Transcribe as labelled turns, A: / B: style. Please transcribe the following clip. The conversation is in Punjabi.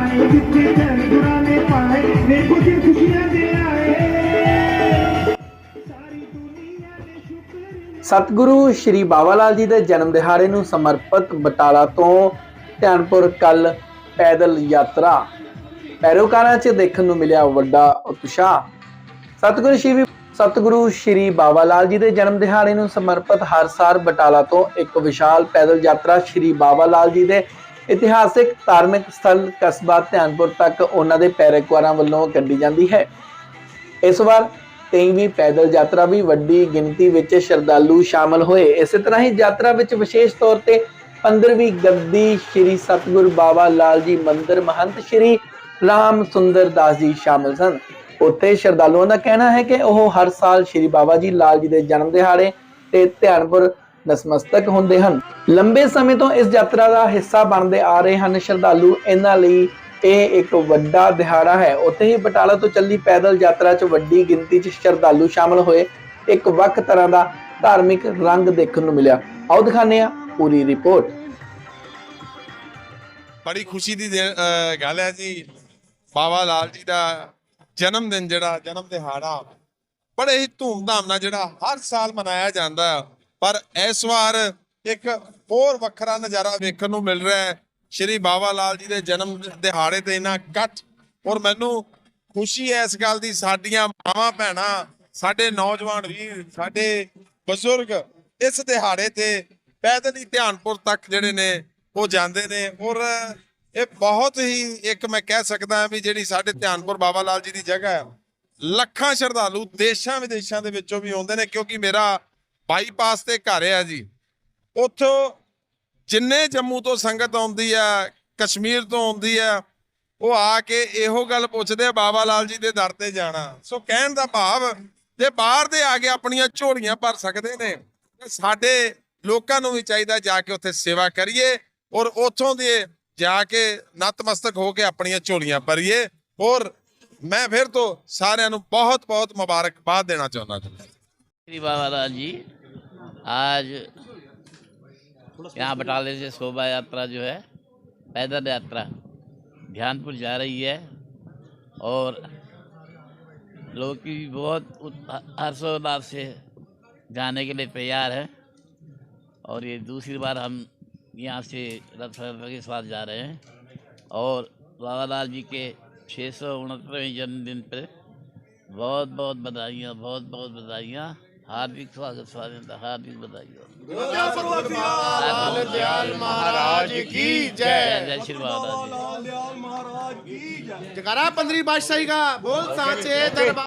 A: ਆਏ ਜਿੱਥੇ ਜਨ ਗੁਰਾਂ ਨੇ ਪਾਏ ਨੇ ਕੁਝ ਖੁਸ਼ੀਆਂ ਦੇ ਆਏ। ਸਾਰੀ ਦੁਨੀਆ ਨੇ ਸ਼ੁਕਰ।
B: ਸਤਿਗੁਰੂ ਸ਼੍ਰੀ ਬਾਬਾ ਲਾਲ ਜੀ ਦੇ ਜਨਮ ਦਿਹਾੜੇ ਨੂੰ ਸਮਰਪਿਤ ਬਟਾਲਾ ਤੋਂ ਧਿਆਨਪੁਰ ਕੱਲ ਪੈਦਲ ਯਾਤਰਾ। ਪੈਰੋਕਾਰਾਂ 'ਚ ਦੇਖਣ ਨੂੰ ਮਿਲਿਆ ਵੱਡਾ ਉਤਸ਼ਾਹ। ਸਤਿਗੁਰੂ ਸ਼੍ਰੀ ਸਤਿਗੁਰੂ ਸ਼੍ਰੀ ਬਾਬਾ ਲਾਲ ਜੀ ਦੇ ਜਨਮ ਦਿਹਾੜੇ ਨੂੰ ਸਮਰਪਿਤ ਹਰ ਸਾਲ ਬਟਾਲਾ ਤੋਂ ਇੱਕ ਵਿਸ਼ਾਲ ਪੈਦਲ ਯਾਤਰਾ ਸ਼੍ਰੀ ਬਾਬਾ ਲਾਲ ਜੀ ਦੇ ਇਤਿਹਾਸਿਕ ਧਾਰਮਿਕ ਸਥਲ ਕਸਬਾ ਧਿਆਨਪੁਰ ਤੱਕ ਉਹਨਾਂ ਦੇ ਪੈਰੋਕਾਰਾਂ ਵੱਲੋਂ ਕੱਢੀ ਜਾਂਦੀ ਹੈ। ਇਸ ਵਾਰ 23ਵੀਂ ਪੈਦਲ ਯਾਤਰਾ ਵੀ ਵੱਡੀ ਗਿਣਤੀ ਵਿੱਚ ਸ਼ਰਧਾਲੂ ਸ਼ਾਮਲ ਹੋਏ। ਇਸੇ ਤਰ੍ਹਾਂ ਹੀ ਯਾਤਰਾ ਵਿੱਚ ਵਿਸ਼ੇਸ਼ ਤੌਰ ਤੇ 15ਵੀਂ ਗੱਦੀ ਸ੍ਰੀ ਸਤਿਗੁਰ ਬਾਬਾ ਲਾਲ ਜੀ ਮੰਦਿਰ ਮਹੰਤ ਸ੍ਰੀ ਰਾਮ ਸੁੰਦਰ ਦਾਸ ਜੀ ਸ਼ਾਮਲ ਸਨ। ਉੱਥੇ ਸ਼ਰਧਾਲੂਆਂ ਦਾ ਕਹਿਣਾ ਹੈ ਕਿ ਉਹ ਹਰ ਸਾਲ ਸ੍ਰੀ ਬਾਬਾ ਜੀ ਲਾਲ ਜੀ ਦੇ ਜਨਮ ਦਿਹਾੜੇ ਤੇ ਧਿਆਨਪੁਰ ਨਸਮਸਤਕ ਹੁੰਦੇ ਹਨ। ਲੰਬੇ ਸਮੇਂ ਤੋਂ ਇਸ ਯਾਤਰਾ ਦਾ ਹਿੱਸਾ ਬਣਦੇ ਆ ਰਹੇ ਹਨ ਸ਼ਰਧਾਲੂ। ਇਹਨਾਂ ਲਈ ਇਹ ਇੱਕ ਵੱਡਾ ਦਿਹਾੜਾ ਹੈ। ਉੱਥੇ ਹੀ ਬਟਾਲਾ ਤੋਂ ਚੱਲੀ ਪੈਦਲ ਯਾਤਰਾ 'ਚ ਵੱਡੀ ਗਿਣਤੀ 'ਚ ਸ਼ਰਧਾਲੂ ਸ਼ਾਮਲ ਹੋਏ। ਇੱਕ ਵੱਖ ਤਰ੍ਹਾਂ ਦਾ ਧਾਰਮਿਕ ਰੰਗ ਦੇਖਣ ਨੂੰ ਮਿਲਿਆ। ਆਓ ਦਿਖਾਉਂਦੇ ਹਾਂ ਪੂਰੀ ਰਿਪੋਰਟ।
C: ਬੜੀ ਖੁਸ਼ੀ ਦੀ ਗੱਲ ਹੈ ਜੀ। ਬਾਬਾ ਲਾਲ ਜੀ ਦਾ ਜਨਮ ਦਿਨ ਜਿਹੜਾ, ਜਨਮ ਦਿਹਾੜਾ। ਬੜੇ ਹੀ ਧੂਮਧਾਮ ਨਾਲ ਜਿਹੜਾ ਹਰ ਸਾਲ ਮਨਾਇਆ ਜਾਂਦਾ। ਹੈ ਪਰ ਇਸ ਵਾਰ ਇੱਕ ਹੋਰ ਵੱਖਰਾ ਨਜ਼ਾਰਾ ਵੇਖਣ ਨੂੰ ਮਿਲ ਰਿਹਾ ਹੈ। ਸ਼੍ਰੀ ਬਾਬਾ ਲਾਲ ਜੀ ਦੇ ਜਨਮ ਦਿਹਾੜੇ ਤੇ ਇਹਨਾਂ ਇਕੱਠ। ਔਰ ਮੈਨੂੰ ਖੁਸ਼ੀ ਹੈ ਇਸ ਗੱਲ ਦੀ, ਸਾਡੀਆਂ ਮਾਵਾਂ ਭੈਣਾਂ, ਸਾਡੇ ਨੌਜਵਾਨ ਵੀਰ, ਸਾਡੇ ਬਜ਼ੁਰਗ ਇਸ ਦਿਹਾੜੇ ਤੇ ਪੈਦਲ ਹੀ ਧਿਆਨਪੁਰ ਤੱਕ ਜਿਹੜੇ ਨੇ, ਉਹ ਜਾਂਦੇ ਨੇ। ਔਰ ਇਹ ਬਹੁਤ ਹੀ ਇੱਕ ਮੈਂ ਕਹਿ ਸਕਦਾ ਵੀ ਜਿਹੜੀ ਸਾਡੇ ਧਿਆਨਪੁਰ ਬਾਬਾ ਲਾਲ ਜੀ ਦੀ ਜਗ੍ਹਾ ਹੈ, ਲੱਖਾਂ ਸ਼ਰਧਾਲੂ ਦੇਸ਼ਾਂ ਵਿਦੇਸ਼ਾਂ ਦੇ ਵਿੱਚੋਂ ਵੀ ਆਉਂਦੇ ਨੇ, ਕਿਉਂਕਿ ਮੇਰਾ ਬਾਈਪਾਸ ਤੇ ਘਰ ਆ ਜੀ। ਉੱਥੋਂ ਜਿੰਨੇ ਜੰਮੂ ਤੋਂ ਸੰਗਤ ਆਉਂਦੀ ਆ, ਕਸ਼ਮੀਰ ਤੋਂ ਆਉਂਦੀ ਆ, ਉਹ ਆ ਕੇ ਇਹੋ ਗੱਲ ਪੁੱਛਦੇ ਆ, ਬਾਬਾ ਲਾਲ ਜੀ ਦੇ ਦਰ ਤੇ ਜਾਣਾ। ਸੋ ਕਹਿਣ ਦਾ ਭਾਵ, ਜੇ ਬਾਹਰ ਦੇ ਆ ਕੇ ਆਪਣੀਆਂ ਝੋਲੀਆਂ ਭਰ ਸਕਦੇ ਨੇ ਸਾਡੇ ਲੋਕਾਂ ਨੂੰ ਵੀ ਚਾਹੀਦਾ ਜਾ ਕੇ ਉੱਥੇ ਸੇਵਾ ਕਰੀਏ ਔਰ ਉੱਥੋਂ ਦੇ ਜਾ ਕੇ ਨਤਮਸਤਕ ਹੋ ਕੇ ਆਪਣੀਆਂ ਝੋਲੀਆਂ ਭਰੀਏ। ਔਰ ਮੈਂ ਫਿਰ ਤੋਂ ਸਾਰਿਆਂ ਨੂੰ ਬਹੁਤ ਬਹੁਤ ਮੁਬਾਰਕਬਾਦ ਦੇਣਾ ਚਾਹੁੰਦਾ
D: ਜੀ। ਬਾਬਾ ਲਾਲ ਜੀ आज यहाँ बटाले से शोभा यात्रा जो है पैदल यात्रा ध्यानपुर जा रही है और लोग की बहुत हर्षोल्लास से जाने के लिए तैयार है और ये दूसरी बार हम यहाँ से रथ यात्रा के साथ जा रहे हैं और बाबा लाल जी के छः सौ उनहत्तरवें जन्मदिन पर बहुत बहुत बधाइयाँ बहुत बहुत बधाइयाँ। हार्दिक स्वागत स्वागत हार्दिक बधाइयाँ
E: महाराज की
D: जय जय श्री बाबा लाल जी
E: जयकारा पंद्रह बादशाही का बोल सांचे दरबार